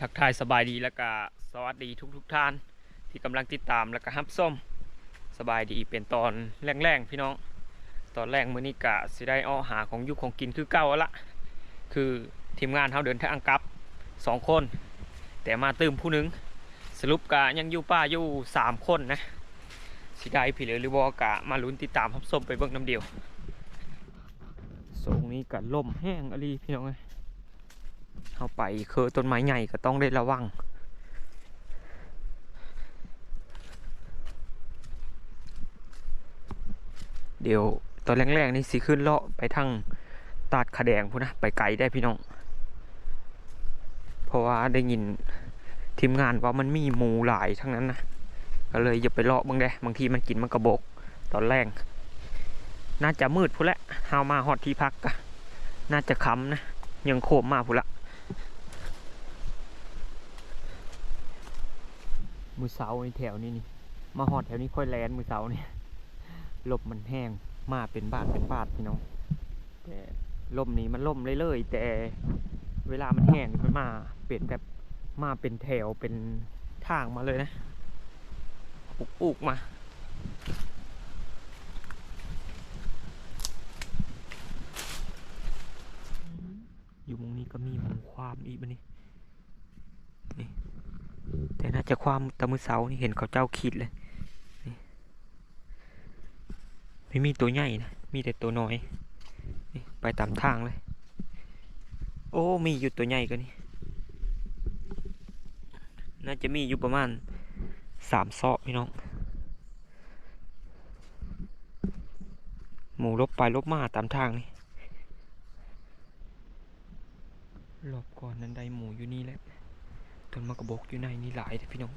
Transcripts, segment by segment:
ทักทายสบายดีแล้วก็สวัสดีทุกทุกท่าน ที่กำลังติดตามแล้วก็ฮับส้มสบายดีเป็นตอนแรงๆพี่น้อง ตอนแรกมื้อนี้กะสิได้อ้อหาของยุคของกินคือเก่าแล้วละคือทีมงานเขาเดินทางกลับสองคน แต่มาตืมผู้หนึง สรุปกะยังอยู่ป้าอยู่สามคนนะสิได้พี่เหลือหรือบอกะมาลุ้นติดตามฮับส้มไปเบิ่งน้ำเดียวทรงนี้กะล่มแห้งอลีพี่น้องเอ้ย เข้าไปคือต้นไม้ใหญ่ก็ต้องได้ระวังเดี๋ยวตอนแรกๆนี่สิขึ้นเลาะไปทางตาดขาแดงพูนนะไปไกลได้พี่น้อง เพราะว่าได้ยินทีมงานว่ามันมีหมูหลายทั้งนั้นนะก็เลยอย่าไปเลาะบางแดบางทีมันกินมันกระบก ตอนแรกน่าจะมืดพูนแหละเฮามาฮอดที่พักกะน่าจะค้ำนะยังโคมมาพูนละ มือเสาในแถวนี้นี่ มาฮอดแถวนี้ค่อยแลนมือเสานี่ลมมันแห้งมาเป็นบาดเป็นบาดพี่น้องแต่ลมนี้มันลมเรื่อยๆแต่เวลามันแห้งมันมาเป็นแบบมาเป็นแถวเป็นทางมาเลยนะปุกปุกๆมาอยู่มุมนี้ก็มีหมูความอีกบันนี้ จะความตะมือเสานี่เห็นเขาเจ้าขีดเลยไม่มีตัวใหญ่นะมีแต่ตัวน้อยไปตามทางเลย โอ้มีอยู่ตัวใหญ่ก็นี่น่าจะมีอยู่ประมาณสามซอกพี่น้อง หมูลบไปลบมาตามทางนี่รอบก่อนนั้นได้หมูอยู่นี่แหละ ต้นมะกระบอกอยู่ในนี่หลายเลยพี่น้อง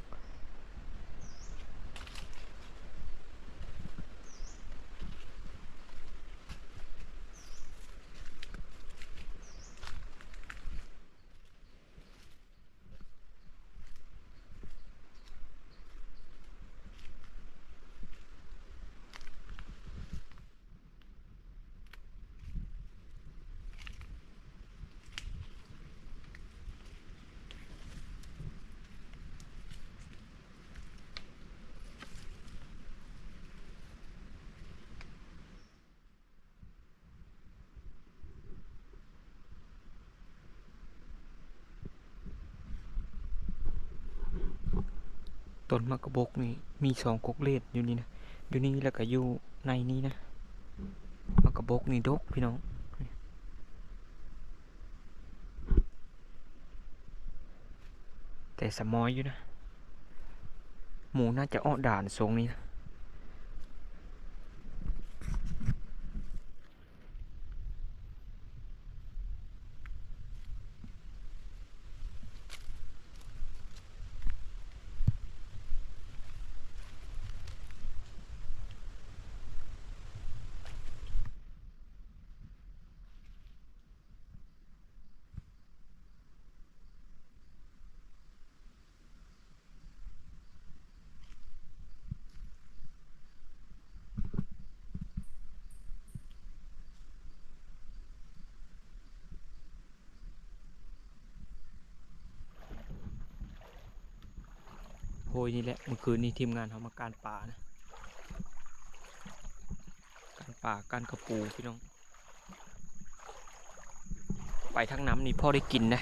ต้นมะกระบกนี่มีสองกกเลดอยู่นี่นะอยู่นี่แล้วก็อยู่ในนี้นะมะกระบกนี่ดกพี่น้องแต่สมอยอยู่นะ หมูน่าจะอ้อด่านทรงนี้นะ ยนี่แหละเมื่อคืนนี้ทีมงานเขามาการป่านะ การป่าการกระปูพี่น้อง ไปทั้งน้ำนี่พ่อได้กินนะ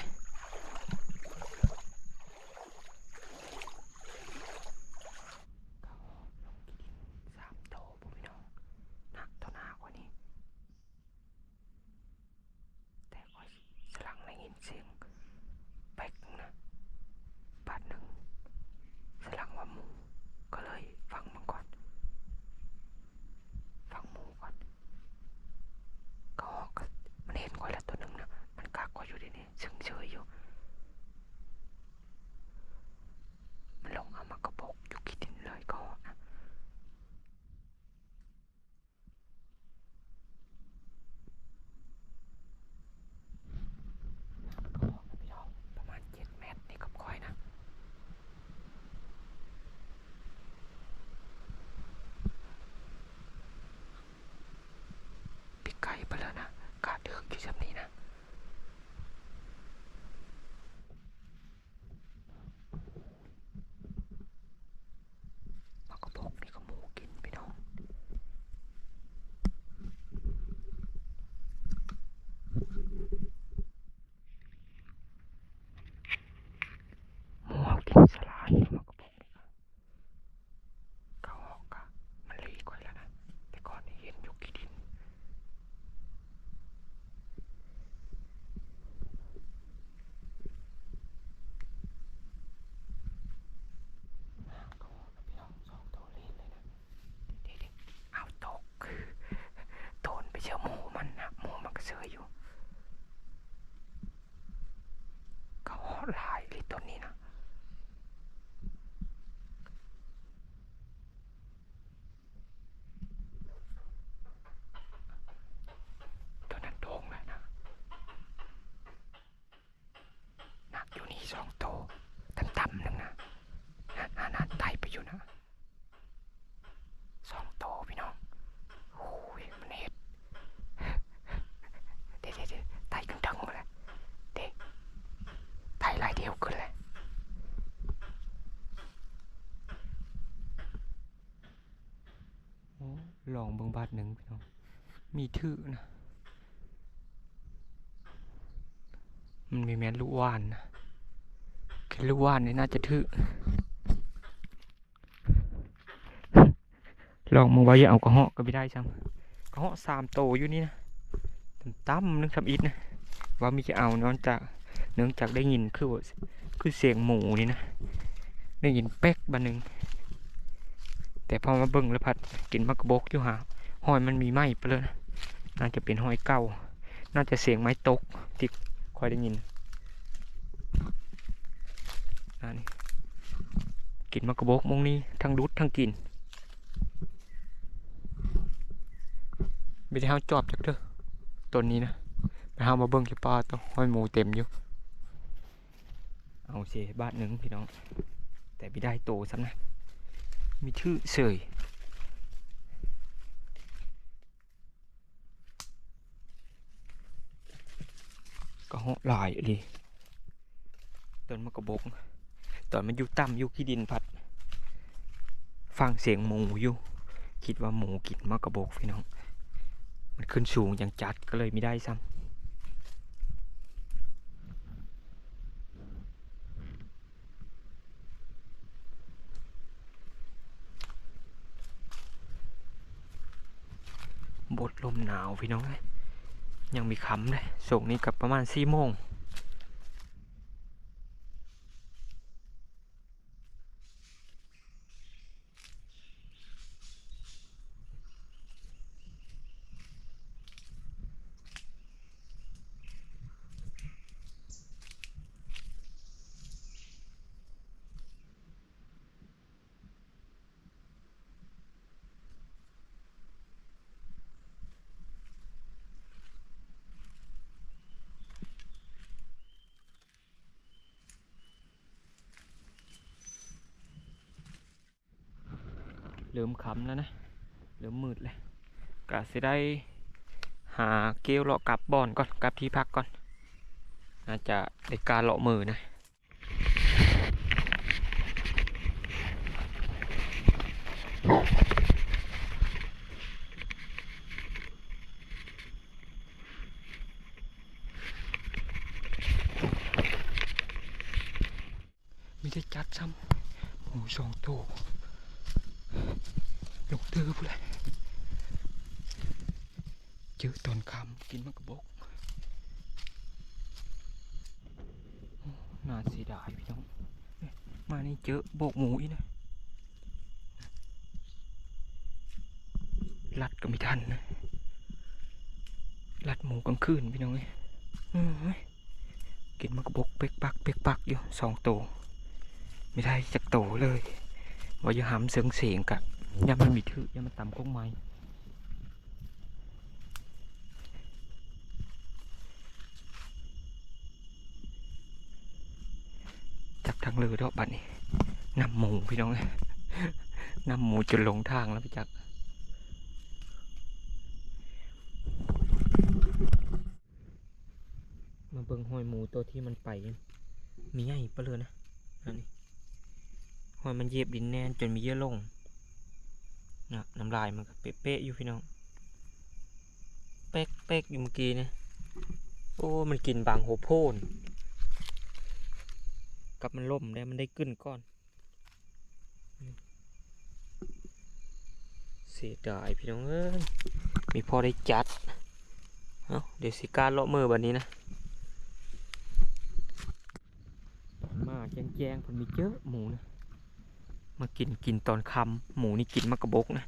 อ้ลองเบิ่งบาทหนึ่งพี่น้องมีถือนะมันมีแมนลูกว่านนะแค่ลูกว่านนี่น่าจะถือลองมึงว่าอย่าเอากระเหาะก็ไม่ได้ซ้ำกระเหาะสามโตอยู่นี่นะตั้มนึกทำอิดนะว่ามีจะเอานอนจากเนื่องจากได้ยินคือคือเสียงหมูนี่นะได้ยินเป๊กบันหนึ่ง แต่พอมาเบิ่งแล้วพัดกินมักบกอยู่หาหอยมันมีไหมไปเลยน่าจะเป็นหอยเก่า น่าจะเสียงไม้ตกที่คอยได้ยินอันนี้กินมากระบกมงนี้ทั้งรุดทั้งกินไม่ได้ห้าจอบจากเด้อต้นนี้นะไปห้ามาเบิ้งที่ปลาตัวหอยหมูเต็มอยู่เอาเสบาทหนึ่งพี่น้อง แต่ไม่ได้โตซ้ำนะ มีชื่อเสยก็หลายเลยต้นมะกระบกตอนมันอยู่ต่ำอยู่ขี้ดินพัด ฟังเสียงหมูอยู่ คิดว่าหมูกินมะกระบกพี่น้อง มันขึ้นสูงอย่างจัดก็เลยไม่ได้ซ้ำบดลม หนาวพี่น้องเลยยังมีคำเลยส่งนี้กลับประมาณสี่โมง ริ่มคำแล้วนะ เริ่มมืดเลยก็สิได้หาเกลียวเลาะกลับบ่อนก่อนกลับที่พักก่อนน่าจะได้การเลาะมือนะมีได้จัดซ้ำหมูสองตัว ลงเตือพูดเลยเจอตอนคำกินมันกระบอกน่าเสียดายพี่น้อง มานี่เจอโบกหมูอีกนะลัดก็ไม่ทันนะลัดหมูกลางคืนพี่น้องเอ้ยเอ้ยกินมันกระบอกเป๊กปักเป๊กปักอยู่สองตัวไม่ได้จักโตเลยว่าอย่าหำเสียงเสียงกะอ ย่ามันมีถือย่ามันต่ำก้งไม้จับทางเรือดอกบัดนี้นำหมูพี่น้องเอ้ยนำหมูจนหลงทางแล้วพี่จักมาเบิ่งหอยหมูตัวที่มันไป มีใหญ่ปะเลยนะอันนี้หอยมันเยียบดินแน่นจนมีเยื่อลง นะน้ำลายมันก็เป๊ะๆอยู่พี่น้องเป๊กเป๊กอยู่เมื่อกี้เนี่ยโอ้ มันกินบางโหโพนกับมันล่มได้มันได้กึ้นก้อน เสียดายพี่น้องเอ้ยมีพอได้จัด เอาเดี๋ยวสิการเลาะมือแบบนี้นะมาแจ้งๆผมมีเยอะหมูนะ มากินกินตอนคำหมูนี่กินมากระบกนะ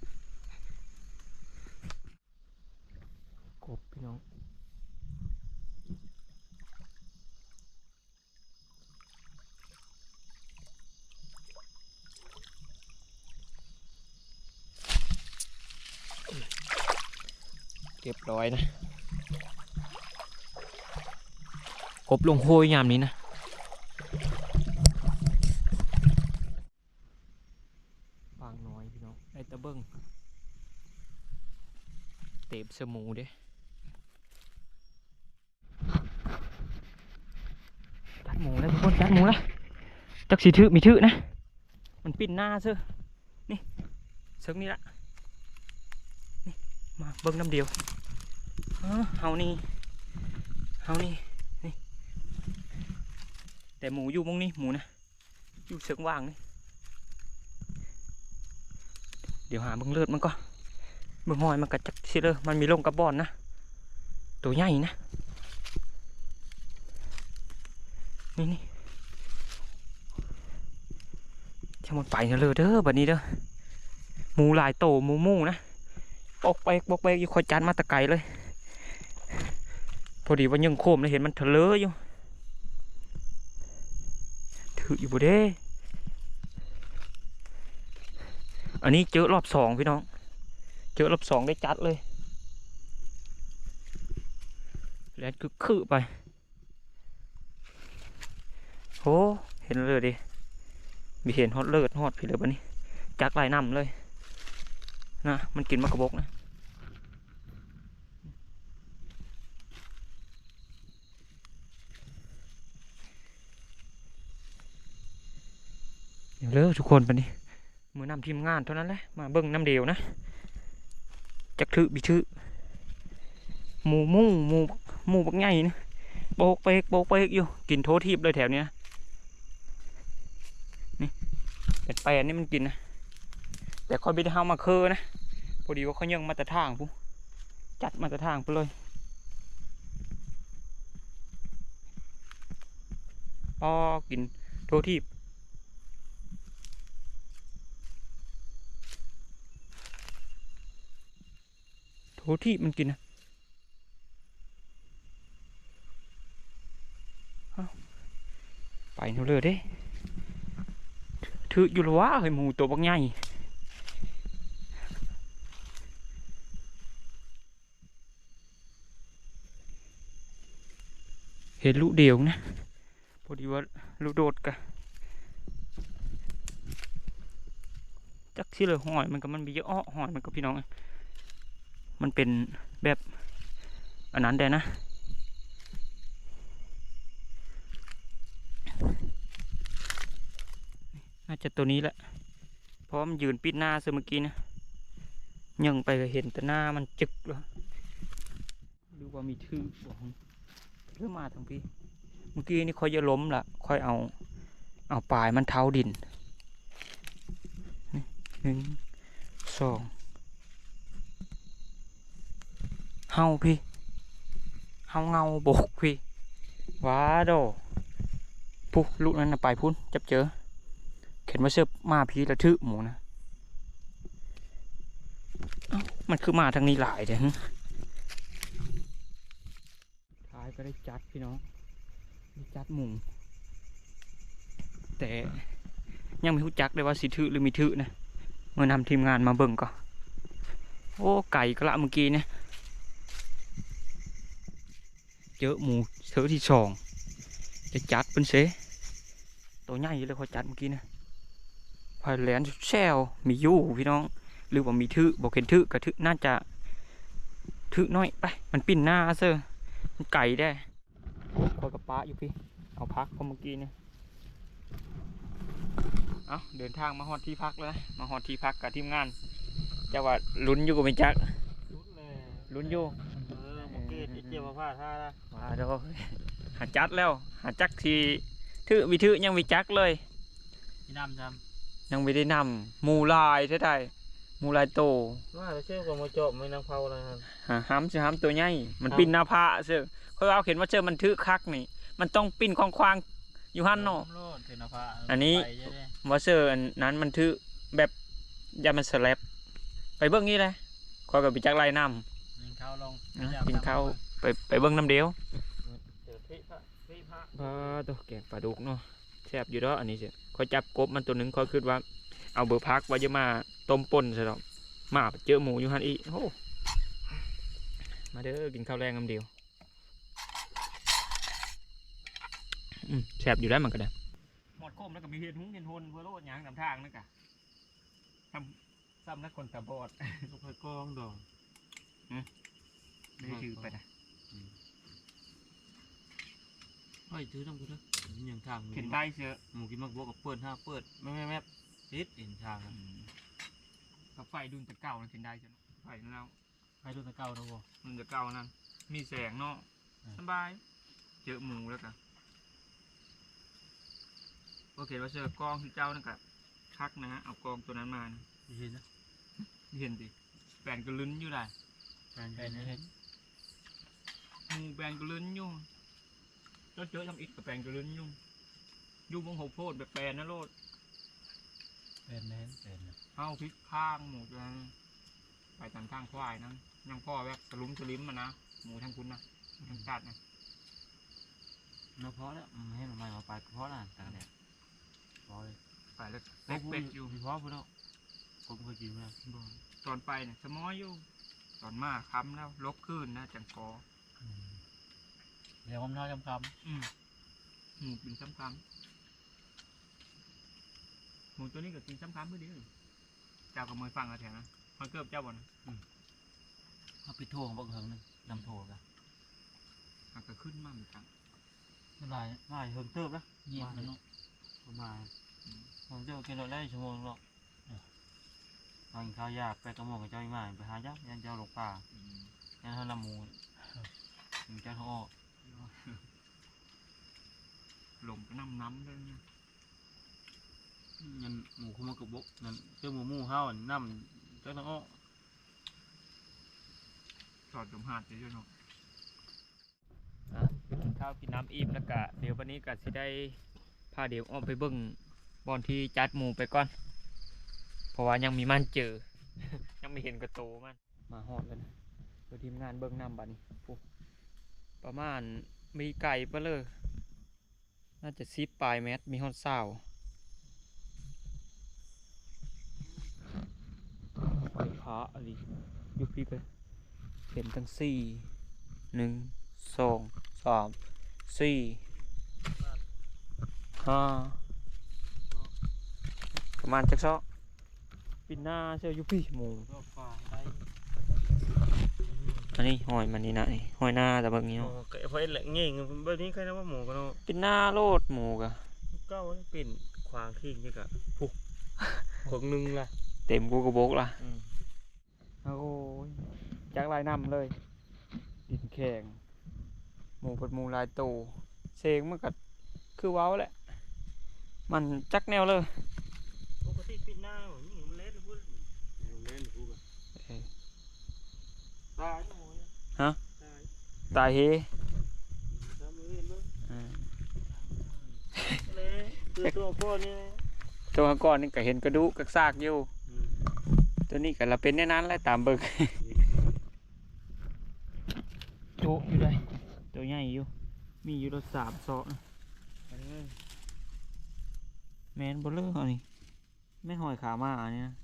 กบพี่น้องเรียบร้อยนะกบลงโหยยามนี้นะ ฟางน้อยพี่น้องไอตะเบิ้งเต็ม สมูเด้จัดหมูแล้วทุกคนจัดหมูแล้วจักสีถือมีถือนะ มันปิ่นหน้าเซอนี่เซิงนี่ละนี่มาเบิ้งน้ำเดียวเฮานี่เฮานี่นี่แต่หมูอยู่มงนี้หมูนะอยู่เซิงว่างนี่เดี๋ยวหาเบิ่งเลือดมันก็ เบิ่งหอยมันกัจักสิเลยมันมีลงกระบอนนะ ตัวใหญ่นะ นี่นี่ช่างมันไปนะเลยเด้อแบัดนี้เด้อหมูลายโตหมูมูนะปอกไปปอกไปอยู่คอยจานมาตะไกลเลย พอดีว่ายังโคมเลยเห็นมันเถลออยู่ถืออยู่บ่เด้ อันนี้เจอรอบสองพี่น้อง เจอรอบสองได้จัดเลยแล้วคือคือไปโหเห็นเลยดิมีเห็นฮอตเลิศฮอดพี่เลยบันนี้จักลายน้ำเลยนะมันกินมากระบกนะเยวเลิกทุกคนบันนี้มือนำทีมงานเท่านั้นแหละมาเบิ่งน้ำเดียวนะ จักถือบิถือหมูหมูหมูหมูบักใหญ่นะโบกเปกโบกเปกอยู่กินโททีบเลยแถวเนี้ยนี่เป็นแปลนนี่มันกินนะแต่คอยไปได้เฮามาเคอนะพอดีว่าเขายังมาแต่ทางปุ๊จัดมาแต่ทางไปเลยพอกินโททีบ โถที่มันกินนะไปเนาเลยเด้ถืออยู่และวะเฮ้ยหมูตัวบักใหญ่เห็นลูกเดียวนะพอดีว่าลูกโดดกะจักที่เลยหอยมันก็มันมีเยอะอ้อหอยมันก็พี่น้อง มันเป็นแบบอันนั้นได้นะน่าจะตัวนี้แหละเพราะมันยืนปิดหน้าเสเมื่อกี้นะยังไปเห็นแต่หน้ามันจึกเลยหรือว่ามีทื่อบอกเรื่อมาทางพี่ เมื่อกี้นี่ค่อยจะล้มละค่อยเอา เอาปลายมันเท้าดินหนึ่งสอง เฮาพี่เฮาเงาบกพี่ว้าโดปุ๊ลูกนั้นนะไปพุ่นจับเจอ เข็นมาเสือมาพี่ละทึหมูนะมันคือมาทางนี้หลายเด้อท้ายก็ได้จัดพี่น้องได้จัดหมูแต่ยังไม่รู้จักเลยว่าสิถือหรือมีถือนะเมื่อนำทีมงานมาเบิ่งก็โอ้ไก่ก็ละเมื่อกี้เนี่ย เจอหมูเสือที่สองจะจัดเป็นเสตัวใหญ่เลยเขาจัดเมื่อกี้นะพายแหลนแซวมีอยู่พี่น้อง หรือว่ามีทึบอกเห็นทึกกับทึน่าจะทึน้อยไป มันปิ้นหน้าเซอมันไก่ได้คอยกับป้าอยู่พี่ เอาพักเขาเมื่อกี้เนี่ยเอาเดินทางมาฮอดที่พักแล้วนะมาฮอดที่พักกับทีมงานจะว่าลุ้นอยู่กับเป็นจักรุดเลยลุ้นอยู่ เออเมื่อกี้ที่เกี่ยวมาผ้าท่าละมาเด้อหาจัดแล้ว หาจักทีถือวิถือยังวิจักเลย พี่น้ำจยังไม่ได้นำหมูลายเท่าใดหมูลายโตำว่าเชื่อกับมาจบไม่นางเผาอะไรครับหาห้ำชื่อห้ำตัวใหญ่มันปิ้นหน้าผาเชื่อเขาเอาเห็นว่าเชื่อมันถือคักนี่ มันต้องปิ้นควางควางๆอยู่หันเนาะ โลดเทนภาอันนี้ ไปเยอะเลยว่าเชื่ออันนั้นมันถือแบบยามันสแลบไปเบิ้งนี่เลยคอยกับไปจักไล่น้กิน ข้าวลงำนะกินข้าวไปไปเบิ้งน้ำเดียวเดี๋ยวพี่พระพี่พระปลาตัวแกงปลาดุกเนาะแซ่บอยู่แล้วอันนี้เสียคอยจับกบมันตัวหนึ่งคอยคิดว่า เอาเบอร์พักไว้จะมาต้มป่นใช่หรอกมาเจอหมูอยู่หันอีกโอ้มาเด้อกินข้าวแรงน้ำเดียวอืมแซ่บอยู่ได้เหมือนกันนะหมดโคมแล้วก็มีเห็ดหุ้งเห็ดหนเพื่อโลดหยางนำทางนั่นกะทำซ้ำนักคนตาบอดก็ไปกองดอก ไม่ได้ถือไปนะเฮ้ยถือต้องกูเถอะมันยังทางเห็นได้เสือหมูกินมักบวกกับเปิดห้าเปิดแม่แม่แม่ติดเห็นทางอะกับไฟดุนตะเก่านั่นเห็นได้เสือไฟนั่นแล้วให้ดูตะเก้านะบ่มันจะเก่านั่นมีแสงเนาะอ่าสบาย เจอหมูแล้วกันโอเคว่าเจอกองที่เจ้านั่นกะคักนะฮะเอากองตัวนั้นมานะเห็นนะเห็นดิแบนกระลุ้นอยู่ได้การเห็นเห็นห มูแบนกระลุ้นอยู่เจ้าเจอทำอิดกับแบนกระลุ้นอยู่อยู่บงหกโพดแบบแปลนนะโลดเห็นเห็นเห็นนะเอาพริกข้างหมูตัวนั้นไปตามข้างควายนั้นยังพ่อแบบสลุมสลิมมานะหมูทั้งคุณนะหมูทั้งจัดนะเนาะพอแล้วอืมให้มันมาเอาไปก็พอแล้วตากแดดพอเลยไปแล้วเล็กเป็ดอยู่พอพอแล้วผมเคยกินมาบ่ตอนไปเนี่ยสมอยอยู่ ตอนมาค้ำแล้วลบขึ้นนะจังกอ เดี๋ยวผมน้อยคำคอืมหมูกินซ้ำคำหมูตัวนี้ก็กินซ้ำคำเพื่อเดียวเจ้ากับมวยฟังเอาแถวนะมันเกือบเจ้าบ่นะำเอาไปโทรของบังเฮิงนึงนำโทรกันมันก็ขึ้นมาเหมือนกันไม่ไรไม่เฮิงเติบนะเงียบมันเนาะประมาณผมเจอกินรถได้ชั่วโมงหรอกทานข้าวยากไปกระหม่อมกับเจ้าอีหมาไปหายักษ์ยันเจ้าหลงป่ายันเท่าลำมูยันเจ้าท้องออก ลมก็น้ำน้ำเลยเนี่ยยันหมูคุมากระบกนั่นเจ้าหมูหมูห้าวน้ำเจ้าท้องออกถอดจมหาดไปด้วยเนาะกินข้าวกินน้ำอิ่มแล้วกะเดี๋ยววันนี้กะสิได้พาเดี๋ยวออกไปเบิ่งบอลที่จัดหมูไปก่อน เพราะว่ายังมีมันเจอ ยังไม่เห็นกระโตมันมาหอดแล้วนะเดี๋ยวทีมงานเบิ่งน้ำบัดนี้ปุ๊ประมาณมีไก่เปะเลย น่าจะซิปปลายเมตรมีฮอดเศร้าไฟฟ้าอะไรยู่พี่ไปเห็นตั้งสี่หนึ่งสองสามสี่ห้าประมาณจักซอกปิดหน้าเชื่ออยู่พี่หมูก็ป่า อันนี้หอยมันนี่นะนี่หอยหน้าแต่บางนี้โอ้เนาะเกะไฟแหละเงี้ยแบบนี้ใครนะว่าหมูกันเนาะปิดหน้าโลดหมูกะเก้าเป็นควางขี้นี่กะพุกผงนึงล่ะเต็มกูกระบอกละอืมโอ้ยจากลายน้ำเลย ดินแข็งหมูกับหมูลายโตเสงมันก็คือเว้าแหละ มันจักแนวเลยปกติปิดหน้าอย่างนี้มันเล่นพูดเล่นพูดกันเอ้ยตายหมูฮะตาย ตายเฮทำเล่นบ้างอ่าเลยคือตัวพ่อนี่ตัวก่อนนี่ก็เห็นกระดูกกระซากอยู่ ตัวนี้ก็ละเป็นแน่นั้นแหละตามเบิกโจอยู่ได้ตัวใหญ่อยู่ มีอยู่รถสามเสาะนะแมนบอลเลอร์เขานี่ไม่หอยขามาอันนี้นะ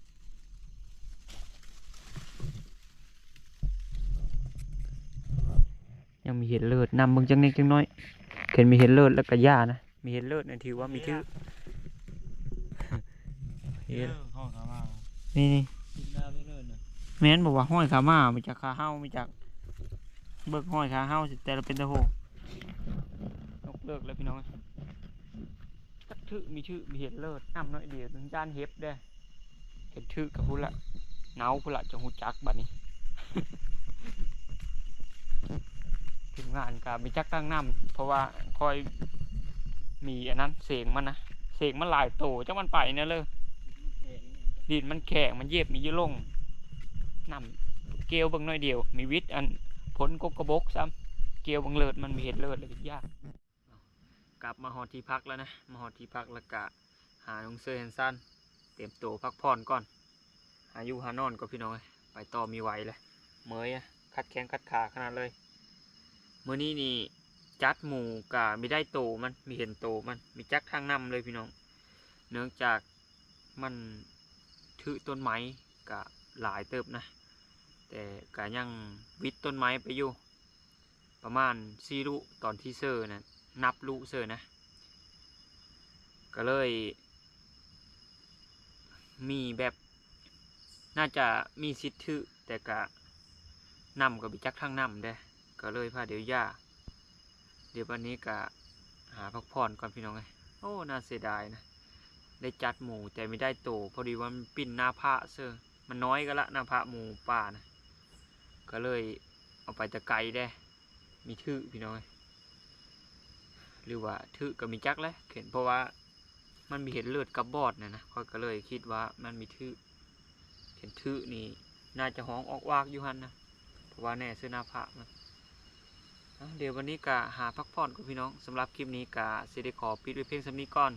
ยังมีเห็ดเลิศนำเบิ่งจังนิดจังน้อยเห็นมีเห็ดเลิศแล้วก็ย่านะมีเห็ดเลิศนั่นถือว่ามีชื่อเห็ดห้องเขามานี่นี่ปิดหน้าไม่เลิศนะแม่นบอกว่าห้อยขามามาจากขาเฮ้ามาจากเบิกห้อยขาเฮ้าสิแต่เราเป็นตะโหยกเลิกแล้วพี่น้องจักชื่อมีชื่อมีเห็ดเลิศน้ำน้อยเดียวถึงจานเฮ็บเด้อเห็ดชื่อกับพุ่นละเนาพุ่นละจะหูจักบัดนี้ ถึงงานกับมีจักตั้งน้ำเพราะว่าคอยมีอันนั้นเสกมันนะเสกมันหลายโตจังมันไปเนี่ยเลยดินมันแข็งมันเย็บมียอะลงน้ำเกลียวบิ่งน่อยเดียว มีวิทย์อันผลกกกระบกซ้ำเกลียวบิ่งเลิศมันมีเห็ดเลิศเลยยากกลับมาหอที่พักแล้วนะมาหอที่พักแล้วกะหาน้องเซอร์แฮนซันเตรียมตัวพักผ่อนก่อนหายู่หานอนก็พี่น้องเอ้ยไปต่อมีไหวเลยเมยอะคัดแข้งคัดขาขนาดเลย มื้อนี้นี่จัดหมูกะไม่ได้โตมันมีเห็นโตมันมีจักทางนำเลยพี่น้อง เนื่องจากมันถือต้นไม้กะหลายเติบนะ แต่กะยังวิดต้นไม้ไปอยู่ ประมาณซีรุตอนที่เซอร์นะนับลูเซอร์นะ ก็เลย มีแบบน่าจะมีสิทธิ์ถือแต่กะนำกับบิจักทางนำเด้ ก็เลยพาเดี๋ยวย่าเดี๋ยววันนี้ก็หาพักผ่อนก่อนพี่น้องไงโอ้น่าเสียดายนะ ได้จัดหมูแต่ไม่ได้โต พอดีว่ามันปิ้นหน้าพระเซอมันน้อยก็ละหน้าพระหมูป่านะ ก็เลยเอาไปตะไกลได้ มีทื่อพี่น้องไงหรือว่าทื่อก็มีจักแหล้วเห็นเพราะว่ามันมีเห็นเลือดกับบอดนะนะข้อยก็เลยคิดว่ามันมีทื่อเห็นทื่อนี่น่าจะห้องออกวากอยู่หันนะเพราะว่าแน่เสื้อหน้าพระมันะ เดี๋ยววันนี้กะหาพักผ่อนกับพี่น้องสำหรับคลิปนี้กะสิได้ขอปิดไว้เพียงสำนี้ก่อน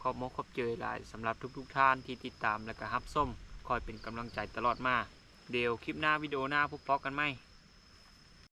ขอบมกขอบเจอหลายสำหรับทุกๆท่านที่ติดตามและกะฮับส้มคอยเป็นกำลังใจตลอดมา เดี๋ยวคลิปหน้าวิดีโอหน้าพบพอกันไหม